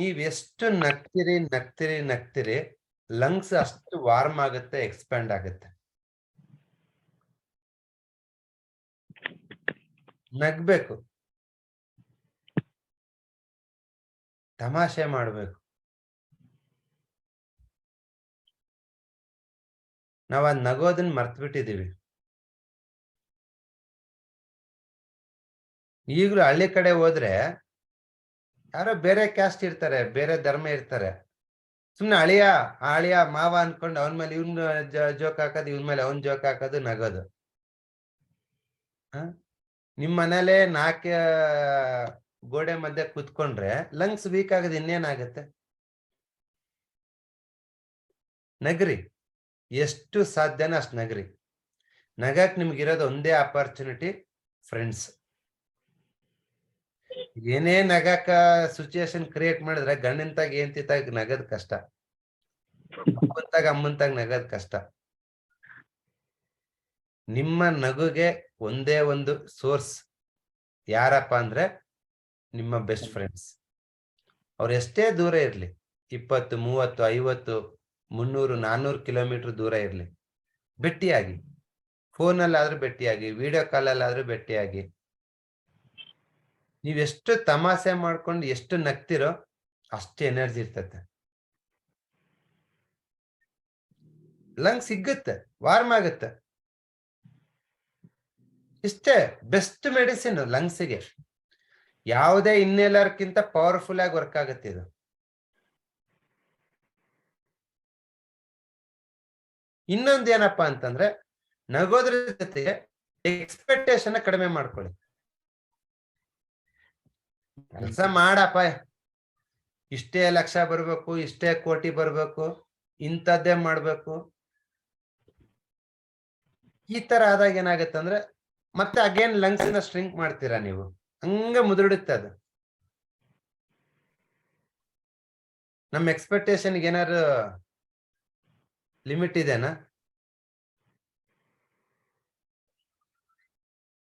ನೀವ್ ನಗ್ತೀರಿ ನಗ್ತಿರಿ ನಗ್ತಿರಿ ನಗ್ತಿರಿ ಲಂಗ್ಸ್ ಅಷ್ಟು ವಾರ್ಮ್ ಆಗುತ್ತೆ ಎಕ್ಸ್ಪ್ಯಾಂಡ್ ಆಗುತ್ತೆ. ನಗ್ಬೇಕು. ತಮಾಷೆ ಮಾಡ್ಬೇಕು. ನಾವ್ ಅದ್ ನಗೋದನ್ನ ಮರ್ತ್ಬಿಟ್ಟಿದೀವಿ. ಈಗಲೂ ಹಳ್ಳಿ ಕಡೆ ಹೋದ್ರೆ ಯಾರೋ ಬೇರೆ ಕ್ಯಾಸ್ಟ್ ಇರ್ತಾರೆ, ಬೇರೆ ಧರ್ಮ ಇರ್ತಾರೆ. ಸುಮ್ನೆ ಅಳಿಯ ಆ ಅಳಿಯ ಮಾವ ಅನ್ಕೊಂಡು ಅವನ ಮೇಲೆ ಇವನ್ ಜೋಕ್ ಹಾಕೋದು, ಇವನ್ ಮೇಲೆ ಅವನ್ ಜೋಕ್ ಹಾಕೋದು ನಗೋದು? ನಿಮ್ ಮನೇಲೆ ನಾಲ್ಕ ಗೋಡೆ ಮಧ್ಯೆ ಕುತ್ಕೊಂಡ್ರೆ ಲಂಗ್ಸ್ ವೀಕ್ ಆಗೋದು ಇನ್ನೇನಾಗತ್ತೆ ನಗ್ರಿ. ಎಷ್ಟು ಸಾಧ್ಯನ ಅಷ್ಟು ನಗ್ರಿ. ನಗಕ್ ನಿಮ್ಗಿರೋದು ಒಂದೇ ಅಪರ್ಚುನಿಟಿ ಫ್ರೆಂಡ್ಸ್ ಏನೇ ನಗಕ ಸಿಚುಯೇಷನ್ ಕ್ರಿಯೇಟ್ ಮಾಡಿದ್ರೆ ಗಂಡಂತಾಗ ಏನ್ತಿತ್ತಾಗ ನಗದ್ ಕಷ್ಟ. ಅಮ್ಮಂತಾಗ ಅಮ್ಮಂತಾಗ ನಗದ್ ಕಷ್ಟ. ನಿಮ್ಮ ನಗುಗೆ ಒಂದೇ ಒಂದು ಸೋರ್ಸ್ ಯಾರಪ್ಪ ಅಂದ್ರೆ ನಿಮ್ಮ ಬೆಸ್ಟ್ ಫ್ರೆಂಡ್ಸ್ ಅವ್ರು ಎಷ್ಟೇ ದೂರ ಇರ್ಲಿ, ಇಪ್ಪತ್ತು, ಮೂವತ್ತು, ಐವತ್ತು, ಮುನ್ನೂರು ನಾನ್ನೂರು ಕಿಲೋಮೀಟರ್ ದೂರ ಇರ್ಲಿ ಭೇಟಿಯಾಗಿ ಫೋನಲ್ಲಾದ್ರೂ ಭೇಟಿಯಾಗಿ ವಿಡಿಯೋ ಕಾಲಲ್ಲಾದ್ರೂ ಭೇಟಿಯಾಗಿ ನೀವ್ ಎಷ್ಟು ತಮಾಷೆ ಮಾಡ್ಕೊಂಡು ಎಷ್ಟು ನಗ್ತಿರೋ ಅಷ್ಟು ಎನರ್ಜಿ ಇರ್ತತೆ. ಲಂಗ್ ಸಿಗುತ್ತೆ, ವಾರ್ಮ್ ಆಗುತ್ತೆ. ಇಷ್ಟೇ, ಬೆಸ್ಟ್ ಮೆಡಿಸಿನ್ ಲಂಗ್ಸಿಗೆ. ಯಾವುದೇ ಇನ್ನೆಲ್ಲರ್ಕಿಂತ ಪವರ್ಫುಲ್ ಆಗಿ ವರ್ಕ್ ಆಗುತ್ತೆ ಇದು. ಇನ್ನೊಂದ್ ಏನಪ್ಪಾ ಅಂತಂದ್ರೆ, ನಗೋದ್ರ ಜೊತೆಗೆ ಎಕ್ಸ್ಪೆಕ್ಟೇಷನ್ ಕಡಿಮೆ ಮಾಡ್ಕೊಳ್ಳಿ. ಕೆಲಸ ಮಾಡಪ್ಪ. ಇಷ್ಟೇ ಲಕ್ಷ ಬರ್ಬೇಕು, ಇಷ್ಟೇ ಕೋಟಿ ಬರ್ಬೇಕು, ಇಂಥದ್ದೇ ಮಾಡ್ಬೇಕು. ಈ ತರ ಆದಾಗ ಏನಾಗುತ್ತೆ ಅಂದ್ರೆ, ಮತ್ತೆ ಅಗೇನ್ ಲಂಗ್ಸ್ನ ಸ್ಟ್ರಿಂಕ್ ಮಾಡ್ತೀರಾ ನೀವು. ಹಂಗೆ ಮುದುಡುತ್ತೆ ಅದು. ನಮ್ಮ ಎಕ್ಸ್ಪೆಕ್ಟೇಷನ್ ಏನಾದ್ರು ಲಿಮಿಟ್ ಇದೆನಾ?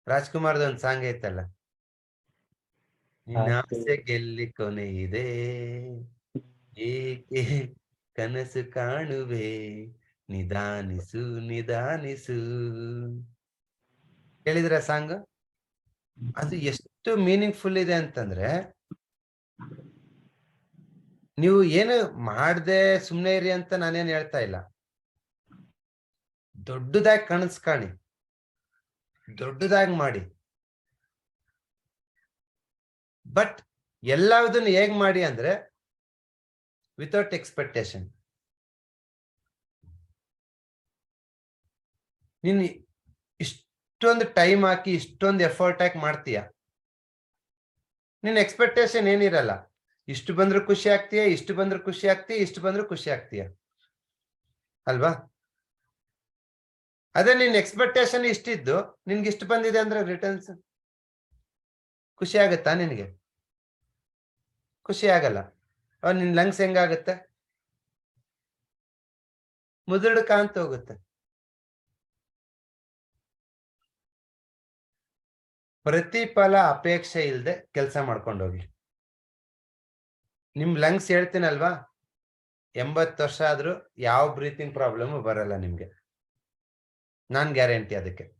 ರಾಜ್ಕುಮಾರ್ದ ಒಂದ್ ಸಾಂಗ್ ಐತಲ್ಲ. ನಿನ್ನಾಸೆ ಗೆಲ್ಲಿ ಕೊನೆ ಇದೆ ಏಕೆ ಕನಸು ಕಾಣುವೆ? ನಿಧಾನಿಸು ನಿಧಾನಿಸು. ಹೇಳಿದ್ರ ಸಾಂಗ್? ಅದು ಎಷ್ಟು ಮೀನಿಂಗ್ಫುಲ್ ಇದೆ ಅಂತಂದ್ರೆ ನೀವು ಏನು ಮಾಡದೆ ಸುಮ್ನೆ ಇರಿ ಅಂತ ನಾನೇನು ಹೇಳ್ತಾ ಇಲ್ಲ. ದೊಡ್ಡದಾಗಿ ಕನಸು ಕಾಣಿ. ದೊಡ್ಡದಾಗಿ ಮಾಡಿ. ಬಟ್ ಎಲ್ಲದನ್ನು ಹೇಗ್ ಮಾಡಿ ಅಂದ್ರೆ ವಿತೌಟ್ ಎಕ್ಸ್ಪೆಕ್ಟೇಷನ್ ನೀನು ಇಷ್ಟೊಂದು ಟೈಮ್ ಹಾಕಿ ಇಷ್ಟೊಂದು ಎಫರ್ಟ್ ಹಾಕಿ ಮಾಡ್ತೀಯ? ನಿನ್ ಎಕ್ಸ್ಪೆಕ್ಟೇಷನ್ ಏನಿರಲ್ಲ. ಇಷ್ಟು ಬಂದ್ರು ಖುಷಿ ಆಗ್ತೀಯ? ಇಷ್ಟು ಬಂದ್ರು ಖುಷಿ ಆಗ್ತೀಯ? ಇಷ್ಟು ಬಂದ್ರು ಖುಷಿ ಆಗ್ತೀಯ? ಅಲ್ವಾ? ಅದೇ ನಿನ್ನ ಎಕ್ಸ್ಪೆಕ್ಟೇಷನ್ ಇಷ್ಟಿದ್ದು, ನಿನ್ಗೆ ಇಷ್ಟು ಬಂದಿದೆ ಅಂದ್ರೆ ರಿಟರ್ನ್ಸ್ ಖುಷಿ ಆಗತ್ತಾ ನಿನಗೆ? ಖುಷಿ ಆಗಲ್ಲ. ಅವ್ ನಿನ್ ಲಂಗ್ಸ್ ಹೆಂಗಾಗತ್ತೆ? ಮುದುಡು ಕಾಂತ ಹೋಗುತ್ತೆ. ಪ್ರತಿಫಲ ಅಪೇಕ್ಷೆ ಇಲ್ಲದೆ ಕೆಲಸ ಮಾಡ್ಕೊಂಡು ಹೋಗಿ ನಿಮ್ ಲಂಗ್ಸ್ ಹೇಳ್ತೀನಲ್ವಾ? ಎಂಬತ್ತು ವರ್ಷ ಆದ್ರೂ ಯಾವ ಬ್ರೀತಿಂಗ್ ಪ್ರಾಬ್ಲಮ್ ಬರಲ್ಲ ನಿಮ್ಗೆ. ನಾನ್ ಗ್ಯಾರಂಟಿ ಅದಕ್ಕೆ.